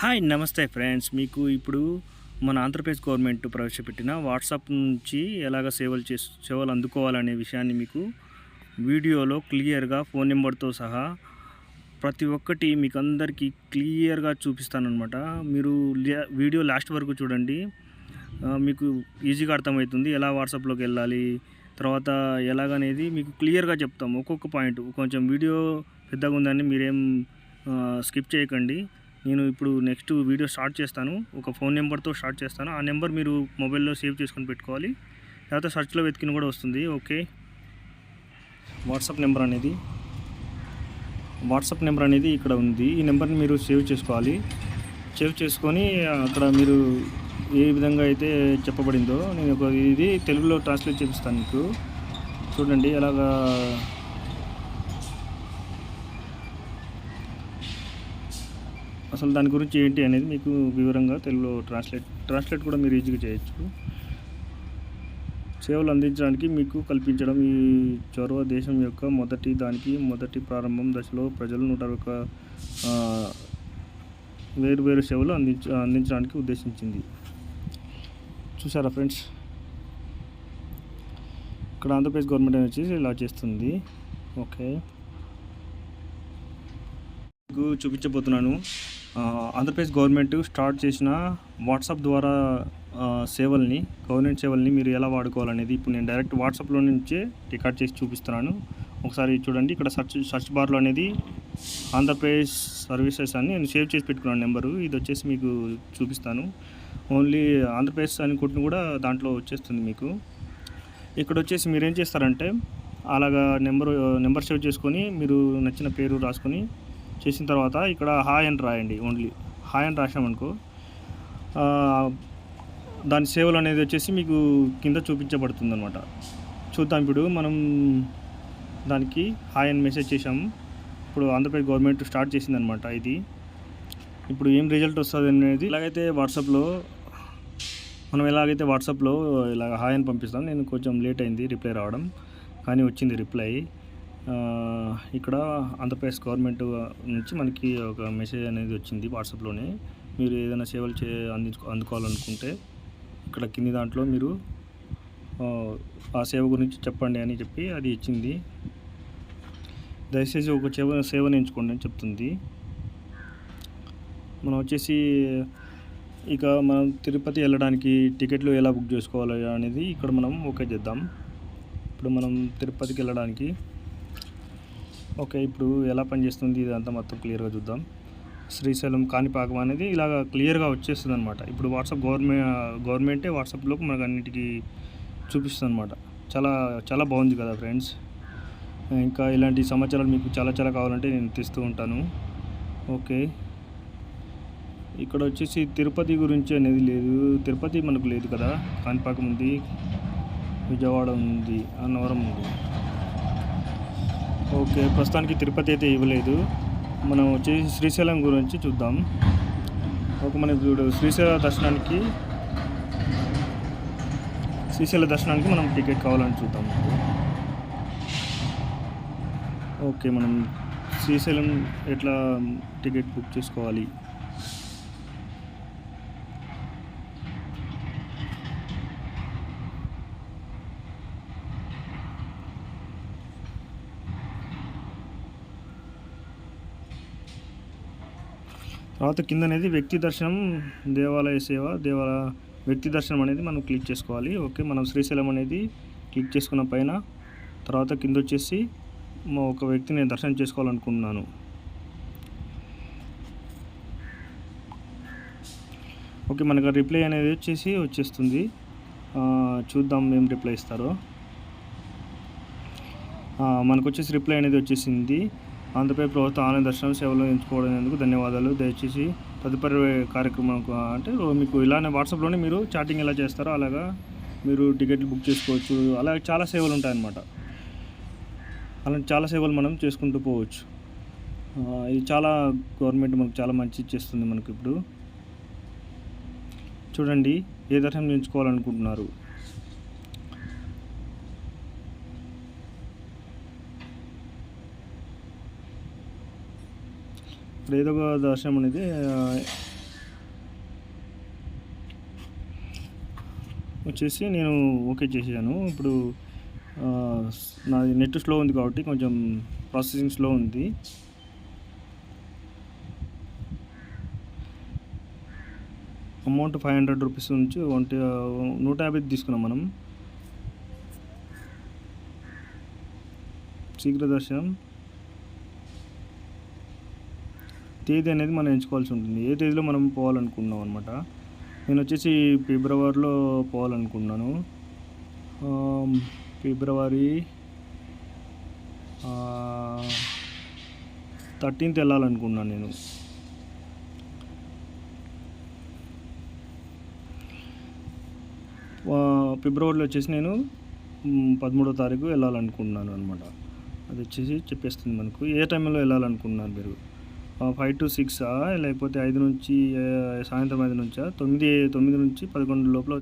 Hi నమస్తే friends. మీకు ఇప్పుడు మన ఆంధ్రప్రదేశ్ గవర్నమెంట్ ప్రవేశపెట్టిన వాట్సాప్ నుంచి ఎలాగ సేవలు చే సేవలు అందుకోవాలనే విషయాన్ని మీకు వీడియోలో క్లియర్గా ఫోన్ నెంబర్తో సహా ప్రతి ఒక్కటి మీకు అందరికీ క్లియర్గా చూపిస్తానమాట మీరు వీడియో లాస్ట్ వరకు చూడండి. మీకు ఈజీగా అర్థమవుతుంది. ఎలా వాట్సాప్లోకి వెళ్ళాలి తర్వాత ఎలాగనేది మీకు క్లియర్గా చెప్తాం ఒక్కొక్క పాయింట్. కొంచెం వీడియో పెద్దగా ఉందని మీరేం స్కిప్ చేయకండి. నేను ఇప్పుడు నెక్స్ట్ వీడియో స్టార్ట్ చేస్తాను. ఒక ఫోన్ నెంబర్తో స్టార్ట్ చేస్తాను. ఆ నెంబర్ మీరు మొబైల్లో సేవ్ చేసుకొని పెట్టుకోవాలి. లేకపోతే సర్చ్లో వెతికిన కూడా వస్తుంది. ఓకే. వాట్సాప్ నెంబర్ అనేది. వాట్సాప్ నెంబర్ అనేది ఇక్కడ ఉంది. ఈ నెంబర్ని మీరు సేవ్ చేసుకోవాలి. సేవ్ చేసుకొని అక్కడ మీరు ఏ విధంగా అయితే చెప్పబడిందో నేను ఒక ఇది తెలుగులో ట్రాన్స్లేట్ చేపిస్తాను మీకు. చూడండి ఎలాగా అసలు దాని గురించి ఏంటి అనేది మీకు వివరంగా తెలుగులో ట్రాన్స్లేట్ ట్రాన్స్లేట్ కూడా మీరు ఈజీగా చేయొచ్చు. సేవలు అందించడానికి మీకు కల్పించడం ఈ చొరవ దేశం యొక్క మొదటి దానికి మొదటి ప్రారంభం దశలో ప్రజలు నూట ఒక, వేరువేరు వేరు వేరు సేవలు అందించ అందించడానికి ఉద్దేశించింది. చూసారా ఫ్రెండ్స్? ఇక్కడ ఆంధ్రప్రదేశ్ గవర్నమెంట్ వచ్చి ఇలా చేస్తుంది. ఓకే. మీకు చూపించబోతున్నాను. ఆంధ్రప్రదేశ్ గవర్నమెంట్ స్టార్ట్ చేసిన వాట్సాప్ ద్వారా సేవల్ని గవర్నమెంట్ సేవల్ని మీరు ఎలా వాడుకోవాలనేది ఇప్పుడు నేను డైరెక్ట్ వాట్సాప్లో నుంచే రికార్డ్ చేసి చూపిస్తున్నాను. ఒకసారి చూడండి ఇక్కడ సర్చ్ సర్చ్ బార్లో అనేది ఆంధ్రప్రదేశ్ సర్వీసెస్ అని నేను సేవ్ చేసి పెట్టుకున్నాను నెంబరు. ఇది వచ్చేసి మీకు చూపిస్తాను. ఓన్లీ ఆంధ్రప్రదేశ్ అనుకుంటున్న కూడా దాంట్లో వచ్చేస్తుంది మీకు. ఇక్కడ వచ్చేసి మీరు ఏం చేస్తారంటే అలాగా నెంబర్ నెంబర్ సేవ్ చేసుకొని మీరు నచ్చిన పేరు రాసుకొని చేసిన తర్వాత ఇక్కడ హాయ్ అని రాయండి ఓన్లీ. హాయ్ అని రాసామనుకో దాని సేవలు అనేది వచ్చేసి మీకు కింద చూపించబడుతుంది అనమాట చూద్దాం ఇప్పుడు మనం దానికి హాయ్ అని మెసేజ్ చేసాము ఇప్పుడు ఆంధ్రప్రదేశ్ గవర్నమెంట్ స్టార్ట్ చేసిందనమాట ఇది. ఇప్పుడు ఏం రిజల్ట్ వస్తుంది అనేది ఇలాగైతే వాట్సాప్లో మనం ఎలాగైతే వాట్సాప్లో ఇలా హాయ్ అని పంపిస్తాం నేను కొంచెం లేట్ అయింది రిప్లై రావడం. కానీ వచ్చింది రిప్లై ఇక్కడ ఆంధ్రప్రదేశ్ గవర్నమెంట్ నుంచి మనకి ఒక మెసేజ్ అనేది వచ్చింది వాట్సాప్లోనే. మీరు ఏదైనా సేవలు చే అందించు అందుకోవాలనుకుంటే ఇక్కడ కింది దాంట్లో మీరు ఆ, ఆ సేవ గురించి చెప్పండి అని చెప్పి అది ఇచ్చింది. దయచేసి ఒక సేవ సేవను ఎంచుకోండి అని చెప్తుంది. మనం వచ్చేసి ఇక మనం తిరుపతి వెళ్ళడానికి టికెట్లు ఎలా బుక్ చేసుకోవాలి అనేది ఇక్కడ మనం ఓకే చేద్దాం. ఇప్పుడు మనం తిరుపతికి వెళ్ళడానికి ఓకే ఇప్పుడు ఎలా పనిచేస్తుంది ఇదంతా మొత్తం క్లియర్గా చూద్దాం. శ్రీశైలం కాణిపాకం అనేది ఇలాగ క్లియర్గా వచ్చేస్తుంది అనమాట ఇప్పుడు వాట్సాప్ గవర్నమెంట్ గవర్నమెంటే వాట్సాప్లో మనకు అన్నిటికీ చూపిస్తుంది అనమాట చాలా చాలా బాగుంది కదా ఫ్రెండ్స్. ఇంకా ఇలాంటి సమాచారాలు మీకు చాలా చాలా కావాలంటే నేను తెస్తూ ఉంటాను. ఓకే. ఇక్కడ వచ్చేసి తిరుపతి గురించి అనేది లేదు. తిరుపతి మనకు లేదు కదా. కాణిపాకం ఉంది. విజయవాడ ఉంది. అన్నవరం ఉంది. ఓకే ప్రస్తుతానికి తిరుపతి అయితే ఇవ్వలేదు. మనం వచ్చేసి శ్రీశైలం గురించి చూద్దాం. ఒక మనకి ఇప్పుడు శ్రీశైల దర్శనానికి శ్రీశైల దర్శనానికి మనం టికెట్ కావాలని చూద్దాం. ఓకే మనం శ్రీశైలం ఎట్లా టికెట్ బుక్ చేసుకోవాలి? తర్వాత కింద అనేది వ్యక్తి దర్శనం దేవాలయ సేవ దేవాలయ వ్యక్తి దర్శనం అనేది మనం క్లిక్ చేసుకోవాలి. ఓకే మనం శ్రీశైలం అనేది క్లిక్ చేసుకున్న పైన తర్వాత కింద వచ్చేసి మా ఒక వ్యక్తిని నేను దర్శనం చేసుకోవాలనుకుంటున్నాను. ఓకే మనకు రిప్లై అనేది వచ్చేసి వచ్చేస్తుంది. చూద్దాం ఏం రిప్లై ఇస్తారో. మనకు వచ్చేసి రిప్లై అనేది వచ్చేసింది. ఆంధ్రప్రదేశ్ ప్రభుత్వం ఆన్లైన్ దర్శనం సేవలు ఎంచుకోవడానికి ధన్యవాదాలు? దయచేసి తదుపరి కార్యక్రమం అంటే మీకు ఇలానే వాట్సాప్లోనే మీరు చాటింగ్ ఎలా చేస్తారో అలాగా మీరు టికెట్లు బుక్ చేసుకోవచ్చు. అలా చాలా సేవలు ఉంటాయన్నమాట. అలాంటి చాలా సేవలు మనం చేసుకుంటూ పోవచ్చు. ఇది చాలా గవర్నమెంట్ మనకు చాలా మంచి చేస్తుంది మనకి ఇప్పుడు చూడండి ఏ దర్శనం ఎంచుకోవాలనుకుంటున్నారు? ఇక్కడ ఏదో ఒక దర్శనం అనేది వచ్చేసి నేను ఓకే చేశాను. ఇప్పుడు నాది నెట్ స్లో ఉంది కాబట్టి కొంచెం ప్రాసెసింగ్ స్లో ఉంది. అమౌంట్ ఫైవ్ హండ్రెడ్ రూపీస్ నుంచి వన్ నూట యాభై తీసుకున్నాం మనం. శీఘ్ర దర్శనం. తేదీ అనేది మనం ఎంచుకోవాల్సి ఉంటుంది. ఏ తేదీలో మనం పోవాలనుకున్నాం అనమాట నేను వచ్చేసి ఫిబ్రవరిలో పోవాలనుకున్నాను ఫిబ్రవరి థర్టీన్త్ వెళ్ళాలనుకున్నాను నేను. ఫిబ్రవరిలో వచ్చేసి నేను పదమూడో తారీఖు వెళ్ళాలనుకుంటున్నాను అనమాట అది వచ్చేసి చెప్పేస్తుంది మనకు. ఏ టైంలో వెళ్ళాలనుకున్నాను మీరు? ఫైవ్ టు సిక్సా లేకపోతే ఐదు నుంచి సాయంత్రం ఐదు నుంచా? తొమ్మిది తొమ్మిది నుంచి పదకొండు లోపల